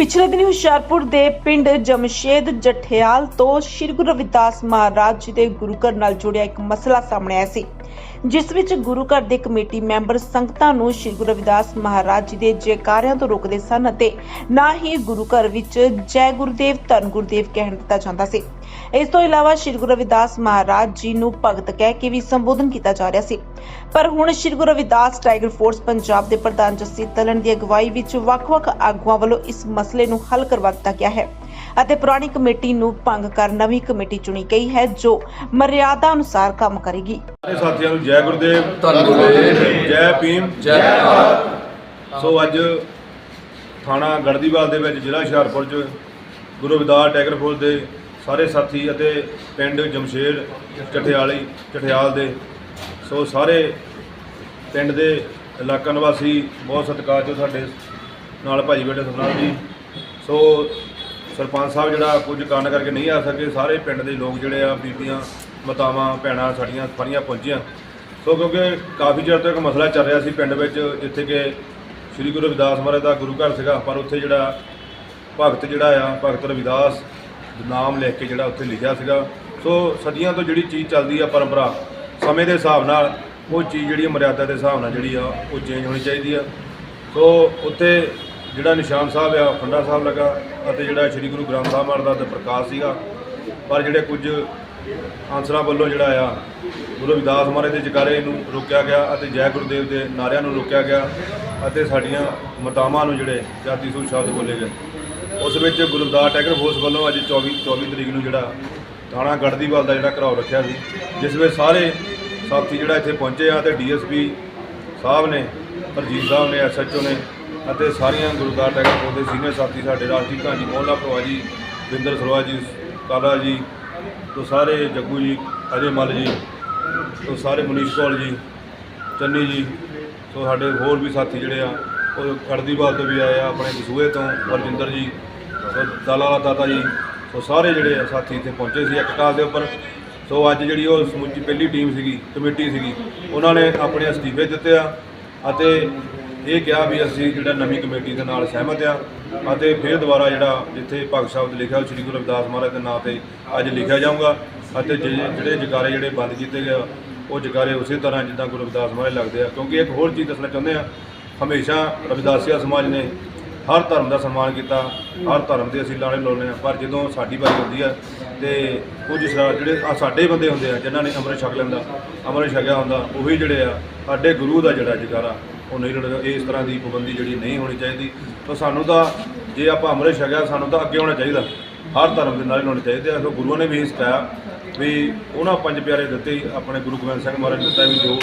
ਪਿਛਲੇ ਦਿਨੀ ਹੁਸ਼ਿਆਰਪੁਰ ਦੇ ਪਿੰਡ ਜਮਸ਼ੇਦ ਜਠਿਆਲ ਤੋਂ ਸ੍ਰੀ ਗੁਰੂ ਰਵਿਦਾਸ ਮਹਾਰਾਜ ਜੀ ਦੇ ਗੁਰੂ ਘਰ ਨਾਲ ਜੁੜਿਆ ਇੱਕ ਮਸਲਾ ਸਾਹਮਣੇ ਆਇਆ ਸੀ। ਜਿਸ ਵਿੱਚ ਗੁਰੂ ਘਰ ਦੇ ਕਮੇਟੀ ਮੈਂਬਰ ਸੰਗਤਾਂ ਨੂੰ ਸ੍ਰੀ ਗੁਰੂ ਰਵਿਦਾਸ ਮਹਾਰਾਜ ਜੀ ਦੇ ਜੈਕਾਰਿਆਂ ਤੋਂ ਰੋਕਦੇ ਸਨ ਅਤੇ ਨਾ ਹੀ ਗੁਰੂ ਘਰ ਵਿੱਚ ਜੈ ਗੁਰਦੇਵ, ਧੰਨ ਗੁਰਦੇਵ ਕਹਿਣ ਦਿੱਤਾ ਜਾਂਦਾ ਸੀ। ਇਸ ਤੋਂ ਇਲਾਵਾ ਸ੍ਰੀ ਗੁਰੂ ਰਵਿਦਾਸ ਮਹਾਰਾਜ ਜੀ ਨੂੰ ਭਗਤ ਕਹਿ ਕੇ ਵੀ ਸੰਬੋਧਨ ਕੀਤਾ ਜਾ ਰਿਹਾ ਸੀ। ਪਰ ਹੁਣ ਸ੍ਰੀ ਗੁਰੂ ਰਵਿਦਾਸ ਟਾਈਗਰ ਫੋਰਸ ਪੰਜਾਬ ਦੇ ਪ੍ਰਧਾਨ ਜਸੀ ਤਲਣ ਦੀ ਅਗਵਾਈ ਵਿੱਚ ਵੱਖ-ਵੱਖ ਆਗੂਆਂ ਵੱਲੋਂ ਇਸ ਮਸਲੇ ਨੂੰ ਹੱਲ ਕਰਵਾ ਦਿੱਤਾ ਗਿਆ ਹੈ। ਅਤੇ ਪੁਰਾਣੀ ਕਮੇਟੀ ਨੂੰ ਭੰਗ ਕਰ ਨਵੀਂ ਕਮੇਟੀ ਚੁਣੀ ਗਈ ਹੈ ਜੋ ਮਰਿਆਦਾ ਅਨੁਸਾਰ ਕੰਮ ਕਰੇਗੀ। ਸਾਰੇ ਸਾਥੀਆਂ ਨੂੰ ਜੈ ਗੁਰਦੇਵ ਧੰਨ ਗੁਰਦੇਵ। ਜੈ ਭੀਮ। ਜੈ ਭਾਰਤ। ਸੋ ਅੱਜ ਥਾਣਾ ਗੜਦੀਵਾਲ ਦੇ ਵਿੱਚ ਜ਼ਿਲ੍ਹਾ ਹੁਸ਼ਿਆਰਪੁਰ 'ਚ ਗੁਰੂ ਰਵਿਦਾਸ ਟੈਗਰ ਫੋਰਸ ਦੇ ਸਾਰੇ ਸਾਥੀ ਅਤੇ ਪਿੰਡ ਜਮਸ਼ੇਰ ਚਠਿਆਲੀ ਚਠਿਆਲ ਦੇ ਸੋ ਸਾਰੇ ਪਿੰਡ ਦੇ ਇਲਾਕਾ ਨਿਵਾਸੀ ਬਹੁਤ ਸਤਿਕਾਰਯੋਗ ਸਾਡੇ ਨਾਲ ਭਾਜੀ ਬੇਟੇ ਸਤਨਾਮ ਜੀ। ਸੋ ਸਰਪੰਚ ਸਾਹਿਬ ਜਿਹੜਾ ਕੁਝ ਕਾਰਨ ਕਰਕੇ ਨਹੀਂ ਆ ਸਕੇ, ਸਾਰੇ ਪਿੰਡ ਦੇ ਲੋਕ ਜਿਹੜੇ ਆ, ਬੀਬੀਆਂ, ਮਾਤਾਵਾਂ, ਭੈਣਾਂ ਸਾਡੀਆਂ ਸਾਰੀਆਂ ਪਹੁੰਚੀਆਂ। ਸੋ ਕਿਉਂਕਿ ਕਾਫੀ ਚਿਰ ਤੋਂ ਇੱਕ ਮਸਲਾ ਚੱਲ ਰਿਹਾ ਸੀ ਪਿੰਡ ਵਿੱਚ, ਜਿੱਥੇ ਕਿ ਸ੍ਰੀ ਗੁਰੂ ਰਵਿਦਾਸ ਮਹਾਰਾਜ ਦਾ ਗੁਰੂ ਘਰ ਸੀਗਾ, ਪਰ ਉੱਥੇ ਜਿਹੜਾ ਭਗਤ ਜਿਹੜਾ ਆ, ਭਗਤ ਰਵਿਦਾਸ ਨਾਮ ਲਿਖ ਕੇ ਜਿਹੜਾ ਉੱਥੇ ਲਿਖਿਆ ਸੀਗਾ। ਸੋ ਸਦੀਆਂ ਤੋਂ ਜਿਹੜੀ ਚੀਜ਼ ਚੱਲਦੀ ਆ ਪਰੰਪਰਾ, ਸਮੇਂ ਦੇ ਹਿਸਾਬ ਨਾਲ ਉਹ ਚੀਜ਼ ਜਿਹੜੀ ਮਰਿਆਦਾ ਦੇ ਹਿਸਾਬ ਨਾਲ ਜਿਹੜੀ ਆ, ਉਹ ਚੇਂਜ ਹੋਣੀ ਚਾਹੀਦੀ ਆ। ਸੋ ਉੱਥੇ ਜਿਹੜਾ ਨਿਸ਼ਾਨ ਸਾਹਿਬ ਆ, ਖੰਡਾ ਸਾਹਿਬ ਲੱਗਾ ਅਤੇ ਜਿਹੜਾ ਸ੍ਰੀ ਗੁਰੂ ਗ੍ਰੰਥ ਸਾਹਿਬ ਮਹਾਰਾਜ ਦਾ ਪ੍ਰਕਾਸ਼ ਸੀਗਾ, ਪਰ ਜਿਹੜੇ ਕੁਝ ਆਨਸਰਾਂ ਵੱਲੋਂ ਜਿਹੜਾ ਆ, ਗੁਰੂ ਰਵਿਦਾਸ ਮਹਾਰਾਜ ਦੇ ਜਕਾਰੇ ਨੂੰ ਰੋਕਿਆ ਗਿਆ ਅਤੇ ਜੈ ਗੁਰਦੇਵ ਦੇ ਨਾਰਿਆਂ ਨੂੰ ਰੋਕਿਆ ਗਿਆ ਅਤੇ ਸਾਡੀਆਂ ਮਤਾਵਾਂ ਨੂੰ ਜਿਹੜੇ ਜਾਤੀ ਸੂ ਸ਼ਬਦ ਬੋਲੇ ਗਏ। ਉਸ ਵਿੱਚ ਗੁਰਦਾਸ ਰਵਿਦਾਸ ਟੈਗਰ ਫੋਰਸ ਵੱਲੋਂ ਅੱਜ 24 24 ਤਰੀਕ ਨੂੰ ਜਿਹੜਾ ਥਾਣਾ ਗੜਦੀਵਾਲ ਦਾ ਜਿਹੜਾ ਘਰਾਓ ਰੱਖਿਆ ਸੀ, ਜਿਸ ਵਿੱਚ ਸਾਰੇ ਸਾਥੀ ਜਿਹੜਾ ਇੱਥੇ ਪਹੁੰਚੇ ਆ ਤੇ ਡੀਐਸਪੀ ਸਾਹਿਬ ਨੇ, ਹਰਜੀਤ ਸਾਹਿਬ ਨੇ ਐਸਐਚਓ ਨੇ ਅਤੇ ਸਾਰੀਆਂ ਗੁਰੂ ਰਵਿਦਾਸ ਟੈਗਰ ਫੋਰਸ ਦੇ ਸੀਨੀਅਰ ਸਾਥੀ ਸਾਡੇ ਰਾਸ਼ਟਰੀ ਪ੍ਰਧਾਨ ਜੀ ਮੋਹਲਾ ਭਰਵਾ ਜੀ ਵਿੰਦਰ ਸਰਵਾ ਜੀ, ਕਾਲਾ ਜੀ, ਤੋਂ ਸਾਰੇ ਜੱਗੂ ਜੀ, ਅਜੇ ਮੱਲ ਜੀ, ਤੋਂ ਸਾਰੇ ਮਨੀਸ਼ ਕੌਲ ਜੀ, ਚੰਨੀ ਜੀ ਸੋ ਸਾਡੇ ਹੋਰ ਵੀ ਸਾਥੀ ਜਿਹੜੇ ਆ, ਉਹ ਖੜਦੀਵਾਲ ਤੋਂ ਵੀ ਆਏ ਆ, ਆਪਣੇ ਦਸੂਹੇ ਤੋਂ ਵਰਜਿੰਦਰ ਜੀ ਸੋ ਦਾਲਾਲਾ ਦਾਤਾ ਜੀ ਸੋ ਸਾਰੇ ਜਿਹੜੇ ਆ ਸਾਥੀ ਇੱਥੇ ਪਹੁੰਚੇ ਸੀ ਇੱਕ ਕਾਲ ਦੇ ਉੱਪਰ। ਸੋ ਅੱਜ ਜਿਹੜੀ ਉਹ ਸਮੁੱਚੀ ਪਹਿਲੀ ਟੀਮ ਸੀਗੀ, ਕਮੇਟੀ ਸੀਗੀ, ਉਹਨਾਂ ਨੇ ਆਪਣੇ ਅਸਤੀਫੇ ਦਿੱਤੇ ਆ ਅਤੇ ਇਹ ਕਿਹਾ ਵੀ ਅਸੀਂ ਜਿਹੜਾ ਨਵੀਂ ਕਮੇਟੀ ਦੇ ਨਾਲ ਸਹਿਮਤ ਆ ਅਤੇ ਫਿਰ ਦੁਬਾਰਾ ਜਿਹੜਾ ਜਿੱਥੇ ਭਗਤ ਸ਼ਬਦ ਲਿਖਿਆ ਉਹ ਸ੍ਰੀ ਗੁਰੂ ਰਵਿਦਾਸ ਮਹਾਰਾਜ ਦੇ ਨਾਂ ਤੇ ਅੱਜ ਲਿਖਿਆ ਜਾਊਗਾ ਅਤੇ ਜੇ- ਜਿਹੜੇ ਜਕਾਰੇ ਜਿਹੜੇ ਬੰਦ ਕੀਤੇ ਗਏ ਆ, ਉਹ ਜਕਾਰੇ ਉਸੇ ਤਰ੍ਹਾਂ ਜਿੱਦਾਂ ਗੁਰੂ ਰਵਿਦਾਸ ਮਹਾਰਾਜ ਲੱਗਦੇ ਆ। ਕਿਉਂਕਿ ਇੱਕ ਹੋਰ ਚੀਜ਼ ਦੱਸਣਾ ਚਾਹੁੰਦੇ ਆ ਹਮੇਸ਼ਾ ਰਵਿਦਾਸੀਆ ਸਮਾਜ ਨੇ ਹਰ ਧਰਮ ਦਾ ਸਨਮਾਨ ਕੀਤਾ ਹਰ ਧਰਮ ਦੇ ਅਸੀਂ ਲਾਣੇ ਲਾਉਂਦੇ ਆ ਪਰ ਜਦੋਂ ਸਾਡੀ ਵਾਰੀ ਹੁੰਦੀ ਆ ਤੇ ਕੁਝ ਜਿਹੜੇ ਆ ਸਾਡੇ ਬੰਦੇ ਹੁੰਦੇ ਆ ਜਿਨ੍ਹਾਂ ਨੇ ਅੰਮ੍ਰਿਤ ਛਕ ਲੈਂਦਾ ਅੰਮ੍ਰਿਤ ਛਕਿਆ ਹੁੰਦਾ ਉਹੀ ਜਿਹੜੇ ਆ ਸਾਡੇ ਗੁਰੂ ਦਾ ਜਿਹੜਾ ਜਕਾਰਾ ਉਹ ਨਹੀਂ ਲੜਦਾ, ਇਸ ਤਰ੍ਹਾਂ ਦੀ ਪਾਬੰਦੀ ਜਿਹੜੀ ਨਹੀਂ ਹੋਣੀ ਚਾਹੀਦੀ। ਤਾਂ ਸਾਨੂੰ ਤਾਂ, ਜੇ ਆਪਾਂ ਅੰਮ੍ਰਿਤ ਛਕਿਆ ਸਾਨੂੰ ਤਾਂ ਅੱਗੇ ਹੋਣਾ ਚਾਹੀਦਾ। ਹਰ ਧਰਮ ਦੇ ਨਾਲ ਹੀ ਹੋਣੇ ਚਾਹੀਦੇ ਆ। ਸੋ ਗੁਰੂਆਂ ਨੇ ਵੀ ਸਿਖਾਇਆ ਵੀ ਉਹਨਾਂ ਪੰਜ ਪਿਆਰੇ ਦਿੱਤੇ ਹੀ ਆਪਣੇ ਗੁਰੂ ਗੋਬਿੰਦ ਸਿੰਘ ਮਹਾਰਾਜ ਨੇ ਦਿੱਤਾ ਵੀ ਜੋ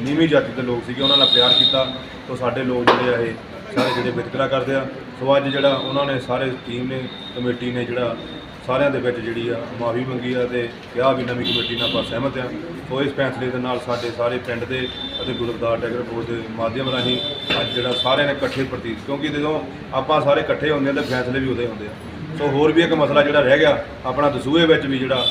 ਨੀਵੀਂ ਜਾਤੀ ਦੇ ਲੋਕ ਸੀਗੇ, ਉਹਨਾਂ ਨਾਲ ਪਿਆਰ ਕੀਤਾ। ਤਾਂ ਸਾਡੇ ਲੋਕ ਜਿਹੜੇ ਆ ਇਹ, ਸਾਰੇ ਜਿਹੜੇ ਵਿਤਕਰਾ ਕਰਦੇ ਆ। ਸੋ ਅੱਜ ਜਿਹੜਾ ਉਹਨਾਂ ਨੇ, ਸਾਰੇ ਟੀਮ ਨੇ, ਕਮੇਟੀ ਨੇ ਜਿਹੜਾ ਸਾਰਿਆਂ ਦੇ ਵਿੱਚ ਜਿਹੜੀ ਆ, ਮਾਫੀ ਮੰਗੀ ਆ ਤੇ ਕਿਹਾ ਵੀ ਨਵੀਂ ਕਮੇਟੀ ਨਾਲ ਆਪਾਂ ਸਹਿਮਤ ਆ। ਸੋ ਇਸ ਫੈਸਲੇ ਦੇ ਨਾਲ ਸਾਡੇ ਸਾਰੇ ਪਿੰਡ ਦੇ ਅਤੇ ਗੁਰਦਾਰ ਟੈਗਰ ਬੋਰਡ ਦੇ ਮਾਧਿਅਮ ਰਾਹੀਂ ਅੱਜ ਜਿਹੜਾ ਸਾਰਿਆਂ ਨੇ ਇਕੱਠੇ ਪ੍ਰਤੀਤ, ਕਿਉਂਕਿ ਜਦੋਂ ਆਪਾਂ ਸਾਰੇ ਇਕੱਠੇ ਹੁੰਦੇ ਆ ਤਾਂ ਫੈਸਲੇ ਵੀ ਉਦੋਂ ਹੁੰਦੇ ਆ। ਸੋ ਹੋਰ ਵੀ ਇੱਕ ਮਸਲਾ ਜਿਹੜਾ ਰਹਿ ਗਿਆ, ਆਪਣਾ ਦਸੂਹੇ ਵਿੱਚ ਵੀ ਜਿਹੜਾ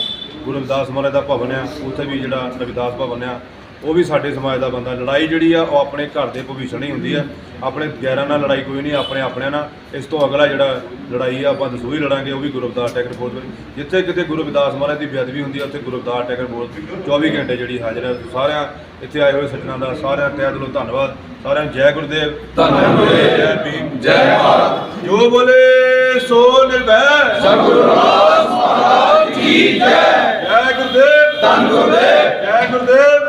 ਗੁਰੂ ਰਵਿਦਾਸ ਮਹਾਰਾਜ ਦਾ ਭਵਨ ਆ, ਉੱਥੇ ਵੀ ਜਿਹੜਾ ਰਵਿਦਾਸ ਭਵਨ ਆ ਉਹ ਵੀ ਸਾਡੇ ਸਮਾਜ ਦਾ ਬੰਦਾ। ਲੜਾਈ ਜਿਹੜੀ ਆ ਉਹ ਆਪਣੇ ਘਰ ਦੇ ਭਵਿੱਖ ਨਹੀਂ ਹੁੰਦੀ ਆ। ਆਪਣੇ ਗੈਰਾਂ ਨਾਲ ਲੜਾਈ ਕੋਈ ਨਹੀਂ ਆਪਣੇ ਆਪਣਿਆਂ ਨਾਲ। ਇਸ ਤੋਂ ਅਗਲਾ ਜਿਹੜਾ ਲੜਾਈ ਆ ਆਪਾਂ ਦਸੂਹੀ ਲੜਾਂਗੇ ਉਹ ਵੀ ਗੁਰੂ ਰਵਿਦਾਸ ਬੋਰਡ ਵਿੱਚ ਜਿੱਥੇ ਕਿਤੇ ਗੁਰੂ ਰਵਿਦਾਸ ਮਹਾਰਾਜ ਦੀ ਬੇਅਦਬੀ ਹੁੰਦੀ ਆ ਉੱਥੇ ਗੁਰੂ ਰਵਿਦਾਸ ਟੈਗਰ ਬੋਰਡ 24 ਘੰਟੇ ਜਿਹੜੀ ਹਾਜ਼ਰ ਹੈ ਸਾਰਿਆਂ ਇੱਥੇ ਆਏ ਹੋਏ ਸੱਜਣਾਂ ਦਾ ਸਾਰਿਆਂ ਤਹਿ ਦਿਲੋਂ ਧੰਨਵਾਦ। ਸਾਰਿਆਂ ਜੈ ਗੁਰਦੇਵ। ਧੰਨ ਗੁਰਦੇਵ ਜੈ ਭੀਮ ਜੈ ਭਾਰਤ। ਜੋ ਬੋਲੇ ਸੋ ਨਿਰਭੈ। ਸਤਿਗੁਰੂ ਮਹਾਰਾਜ ਕੀ ਜੈ। ਜੈ ਗੁਰਦੇਵ। ਧੰਨ ਗੁਰਦੇਵ। ਜੈ Gurdev.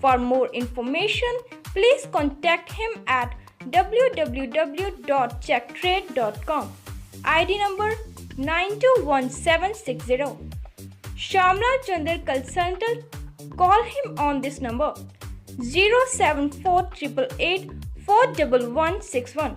For more information, please contact him at www.checktrade.com. ID number 921760. Shamla Chandar Consultant. Call him on this number 07488 41161.